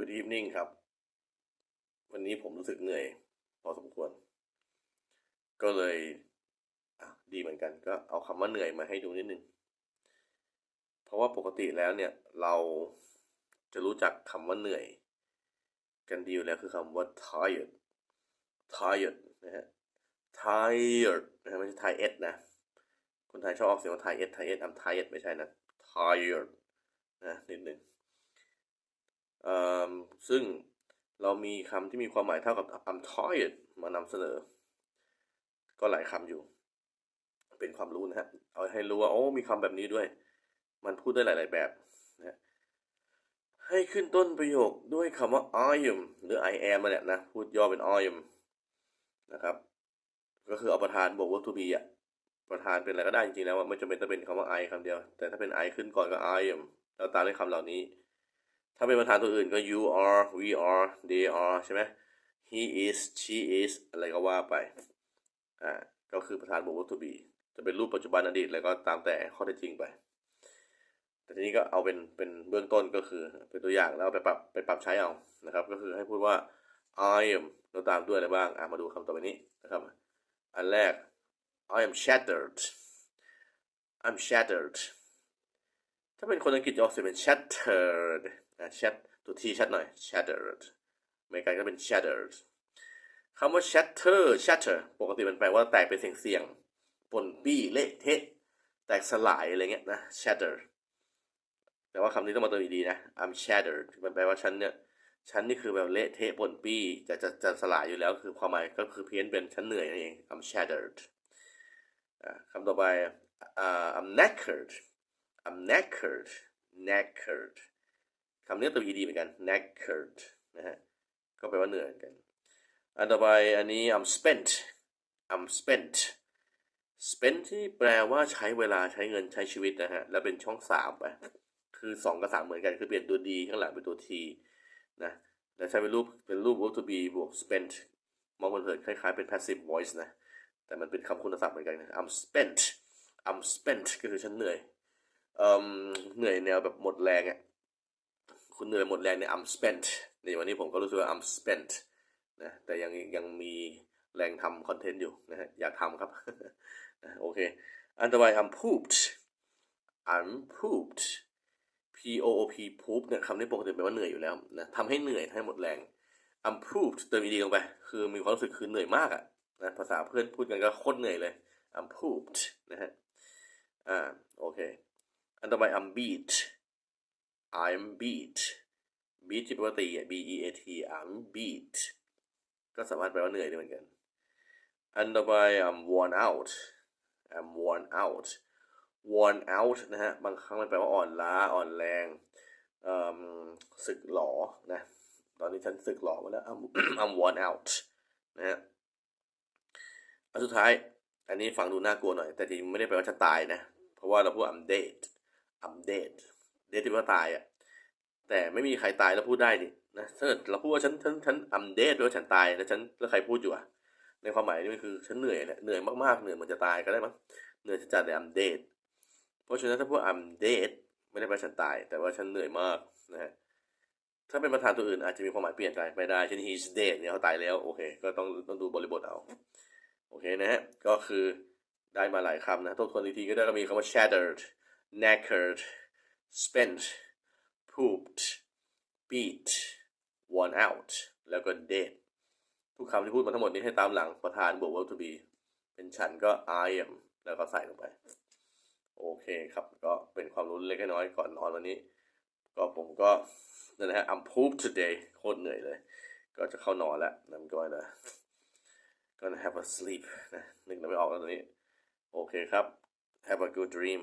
Good evening ครับ วันนี้ผมรู้สึกเหนื่อย พอสมควร ก็เลยดีเหมือนกัน ก็เอาคำว่าเหนื่อยมาให้ดูนิดนึง เพราะว่าปกติแล้วเนี่ย เราจะรู้จักคำว่าเหนื่อย กันดีอยู่แล้วคือคำว่า tired tired นะฮะ tired นะฮะไม่ใช่ tired นะ คนไทยชอบออกเสียงว่า tired tired I'm tired ไม่ใช่นะ tired นะนิดนึงเอ่อ ซึ่งเรามีคำที่มีความหมายเท่ากับ I'm tired มานำเสนอ ก็หลายคำอยู่ เป็นความรู้นะฮะ เอาให้รู้ว่าโอ้มีคำแบบนี้ด้วย มันพูดได้หลาย ๆ แบบนะให้ขึ้นต้นประโยคด้วยคำว่า I am หรือ I am มาเนี่ยนะ พูดย่อเป็น I am นะครับ ก็คือเอาประธานบวก verb to be อะประธานเป็นอะไรก็ได้จริงๆแล้วไม่จำเป็นต้องเป็นคำว่า I คำเดียว แต่ถ้าเป็น I ขึ้นก่อนก็ I am แล้วตามด้วยคำเหล่านี้ ถ้าเป็นประธานตัวอื่นก็ you are we are they are ใช่ไหม he is she is อะไรก็ว่าไป อ่า ก็คือประธานบวก verb to be จะเป็นรูปปัจจุบันอดีตอะไรก็ตามแต่ข้อเท็จจริงไป แต่ทีนี้ก็เอาเป็นเป็นเบื้องต้นก็คือ เป็นตัวอย่างแล้วไปปรับไปปรับใช้เอานะครับ ก็คือให้พูดว่า I am แล้วตามด้วยอะไรบ้าง อะมาดูคำต่อไปนี้นะครับ อันแรก I am shattered I'm shattered ถ้าเป็นคนอังกฤษจะออกเสียงเป็น shattered นะ shat ตัวทีชัดหน่อย shattered อเมริกันก็เป็น shattered คำว่า shatter shatter ปกติมันแปลว่าแตกเป็นเสียงเสียงๆปนปี้เละเทะ แตกสลายอะไรเงี้ยนะ shatter แต่ว่าคำนี้ต้องมาเตัวดีๆนะ I'm shattered มันแปลว่าฉันเนี่ย ฉันนี่คือแบบเละเทะปนปี้จะจะจะสลายอยู่แล้ว คือความหมายก็คือเพี้ยนเป็นฉันเหนื่อยนั่นเอง I'm shattered คำต่อไป I'm knackered I'm knackered knackered คำนี้ตัว ed เหมือนกัน knackered นะฮะ ก็แปลว่าเหนื่อยเหมือนกัน อันต่อไปอันนี้ I'm spent I'm spent spent ที่แปลว่าใช้เวลาใช้เงินใช้ชีวิตนะฮะ แล้วเป็นช่องสามไป คือสองกับสามเหมือนกัน คือเปลี่ยนตัว d ข้างหลังเป็นตัว t นะ แล้วใช้เป็นรูปเป็นรูป verb to be บวก spent มองเผินคล้ายๆเป็น passive voice นะ แต่มันเป็นคำคุณศัพท์เหมือนกันนะ I'm spent I'm spent ก็คือฉันเหนื่อยเอเหนื่อยแนวแบบหมดแรงอะ คุณเหนื่อยหมดแรงเนี่ย I'm spent ในวันนี้ผมก็รู้สึกว่า I'm spent นะแต่ยังยังมีแรงทำคอนเทนต์อยู่นะฮะอยากทำครับโอเคอันต่อไป I'm pooped I'm pooped P O O P poop เนี่ยคำนี้ปกติแปลว่าเหนื่อยอยู่แล้วนะทำให้เหนื่อยให้หมดแรง I'm pooped เติม ed ลงไป คือมีความรู้สึกคือเหนื่อยมากอะนะภาษาเพื่อนพูดกันก็โคตรเหนื่อยเลย I'm pooped นะฮะอ่าโอเคอันต่อไป I'm beat I'm beat beat ที่แปลว่าตี B E A T I'm beat ก็สามารถแปลว่าเหนื่อยได้เหมือนกัน อันต่อไป I'm worn out I'm worn out worn out นะฮะ บางครั้งมันแปลว่าอ่อนล้า อ่อนแรงเอ่มสึกหลอนะ ตอนนี้ฉันสึกหลอมาแล้ว I'm I'm worn out นะฮะอันสุดท้าย อันนี้ฟังดูน่ากลัวหน่อย แต่จริงไม่ได้แปลว่าจะตายนะ เพราะว่าเราพูด I'm dead I'm dead dead ที่ว่าตายอะ แต่ไม่มีใครตายแล้วพูดได้นี่นะถ้าเกิดเราพูดว่าฉันฉันฉัน I'm dead แปลว่าฉันตายแล้วฉันแล้วใครพูดอยู่อะในความหมายนี่มันคือฉันเหนื่อยเนี่ยเหนื่อยมากๆเหนื่อยเหมันจะตายก็ได้มั้งเหนื่อยจัดเลย I'm dead เพราะฉะนั้นถ้าพูด I'm dead ไม่ได้แปลว่าฉันตาย แต่ว่าฉันเหนื่อยมากนะฮะถ้าเป็นประธานตัวอื่นอาจจะมีความหมายเปลี่ยนไปไปได้เช่น he's dead เนี่ยเขาตายแล้วโอเค ก็ต้องต้องดูบริบทเอา โอเคนะฮะ ก็คือได้มาหลายคำนะทบทวนอีกทีก็ได้ก็มีคำว่า shattered knackered spent pooped beat worn out แล้วก็ dead ทุกคำที่พูดมาทั้งหมดนี้ให้ตามหลังประธานบวก verb to be เป็นฉันก็ I am แล้วก็ใส่ลงไป โอเคครับ ก็เป็นความรู้เล็กน้อยก่อนนอนวันนี้ ก็ผมก็นั่นแหละฮะ I'm pooped today โคตรเหนื่อยเลย ก็จะเข้านอนแล้วนั่นก็นะ gonna have a sleep นะนึกไม่ออกแล้วตอนนี้ โอเคครับ have a good dream